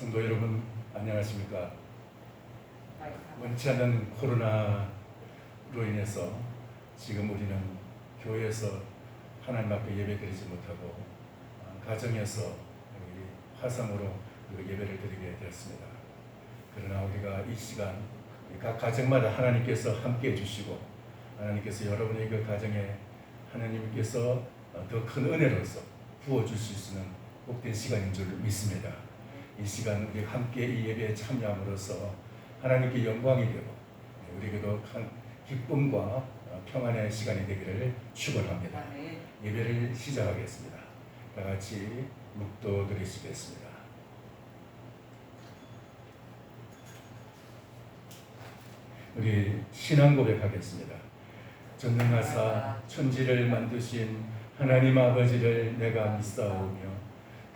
성도 여러분 안녕하십니까? 원치 않는 코로나로 인해서 지금 우리는 교회에서 하나님 앞에 예배드리지 못하고 어, 가정에서 화상으로 그 예배를 드리게 되었습니다. 그러나 우리가 이 시간 각 가정마다 하나님께서 함께 해주시고 하나님께서 여러분의 그 가정에 하나님께서 더 큰 은혜로서 부어주실 수 있는 복된 시간인 줄 믿습니다. 이 시간 우리 함께 이 예배에 참여함으로써 하나님께 영광이 되고 우리에게도 큰 기쁨과 어, 평안의 시간이 되기를 축원합니다. 예배를 시작하겠습니다. 다 같이 묵도 드리시겠습니다. 우리 신앙 고백하겠습니다. 전능하사 천지를 만드신 하나님 아버지를 내가 믿사오며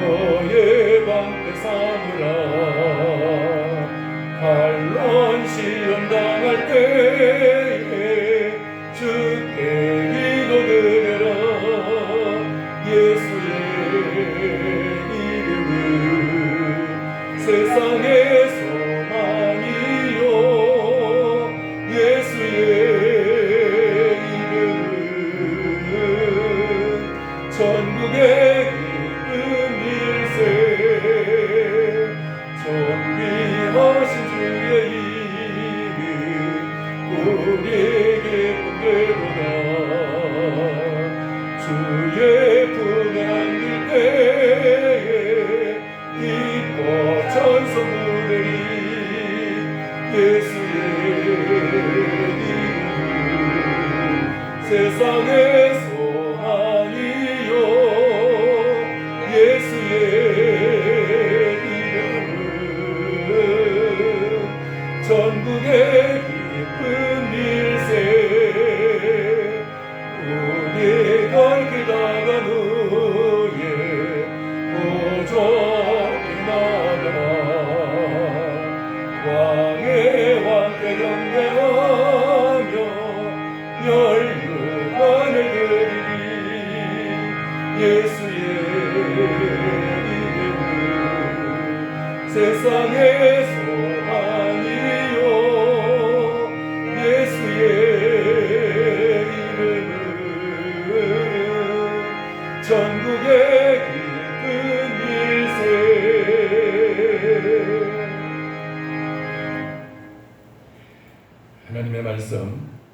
너의 방패 삼으라. 반란 시험 당할 때에 주께 기도드려라. 예수의 이름은 세상 예수의 이름 세상의 소망이요. 예수의 이름은 전국의 Amen.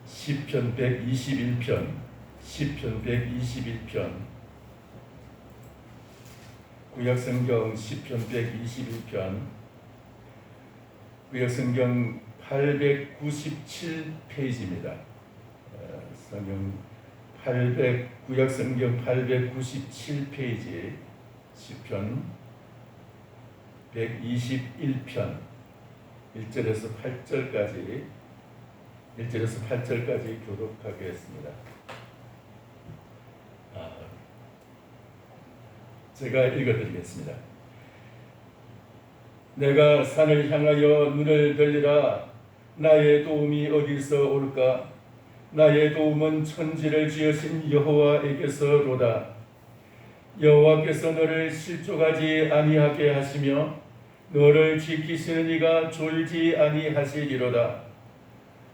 시편 121편 시편 121편. 구약성경 시편 121편. 구약성경 897페이지입니다. 어, 성경 800 구약성경 897페이지 시편 121편. 1절에서 8절까지 1절에서 8절까지 교독하겠습니다. 아, 제가 읽어드리겠습니다. 내가 산을 향하여 눈을 들리라 나의 도움이 어디서 올까 나의 도움은 천지를 지으신 여호와에게서로다 여호와께서 너를 실족하지 아니하게 하시며 너를 지키시는 이가 졸지 아니하시리로다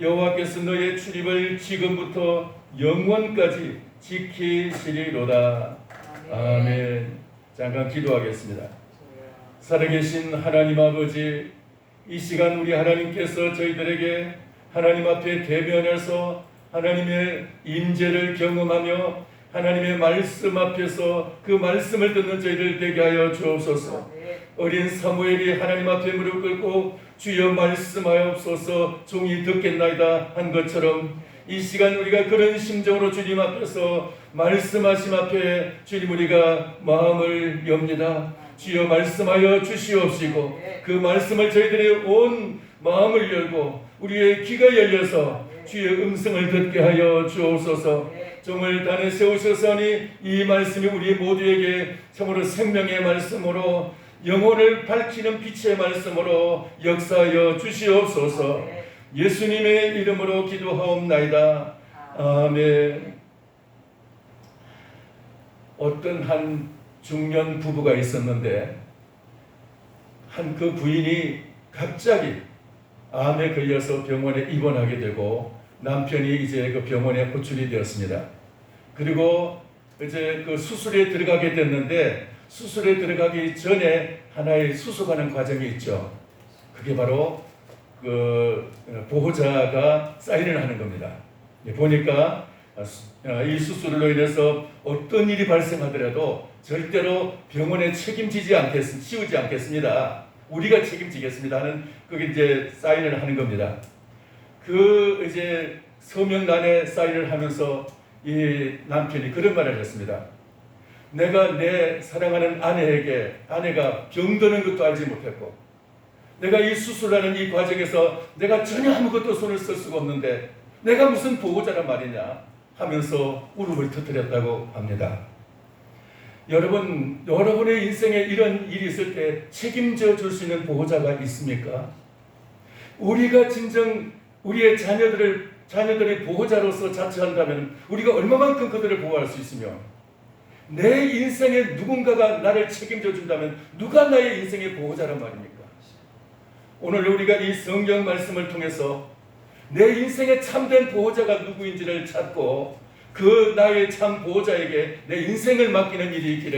여호와께서 너의 출입을 지금부터 영원까지 지키시리로다. 아멘. 잠깐 기도하겠습니다. 살아계신 하나님 아버지, 이 시간 우리 하나님께서 저희들에게 하나님 앞에 대면해서 하나님의 임재를 경험하며 하나님의 말씀 앞에서 그 말씀을 듣는 저희들 되게 하여 주옵소서. 어린 사무엘이 하나님 앞에 무릎 꿇고 주여 말씀하옵소서 종이 듣겠나이다 한 것처럼 이 시간 우리가 그런 심정으로 주님 앞에서 말씀하심 앞에 주님 우리가 마음을 엽니다. 주여 말씀하여 주시옵시고 그 말씀을 저희들의 온 마음을 열고 우리의 귀가 열려서 주의 음성을 듣게 하여 주옵소서. 종을 단에 세우셨으니 이 말씀이 우리 모두에게 참으로 생명의 말씀으로 영혼을 밝히는 빛의 말씀으로 역사하여 주시옵소서. 예수님의 이름으로 기도하옵나이다. 아멘. 어떤 한 중년 부부가 있었는데 한 그 부인이 갑자기 암에 걸려서 병원에 입원하게 되고 남편이 이제 그 병원에 호출이 되었습니다. 그리고 이제 그 수술에 들어가게 됐는데 수술에 들어가기 전에 하나의 수습하는 과정이 있죠. 그게 바로 그 보호자가 사인을 하는 겁니다. 예, 보니까 아, 이 수술로 인해서 어떤 일이 발생하더라도 절대로 병원에 책임지지 않겠, 씌우지 않겠습니다. 우리가 책임지겠습니다 하는 그게 이제 사인을 하는 겁니다. 그 이제 서명란에 사인을 하면서 이 남편이 그런 말을 했습니다. 내가 내 사랑하는 아내에게 아내가 병드는 것도 알지 못했고 내가 이 수술하는 이 과정에서 내가 전혀 아무것도 손을 쓸 수가 없는데 내가 무슨 보호자란 말이냐 하면서 울음을 터뜨렸다고 합니다. 여러분, 여러분의 인생에 이런 일이 있을 때 책임져 줄 수 있는 보호자가 있습니까? 우리가 진정 우리의 자녀들을 자녀들의 보호자로서 자처한다면 우리가 얼마만큼 그들을 보호할 수 있으며 내 인생에 누군가가 나를 책임져 준다면 누가 나의 인생의 보호자란 말입니까? 오늘 우리가 이 성경 말씀을 통해서 내 인생의 참된 보호자가 누구인지를 찾고 그 나의 참 보호자에게 내 인생을 맡기는 일이 있기를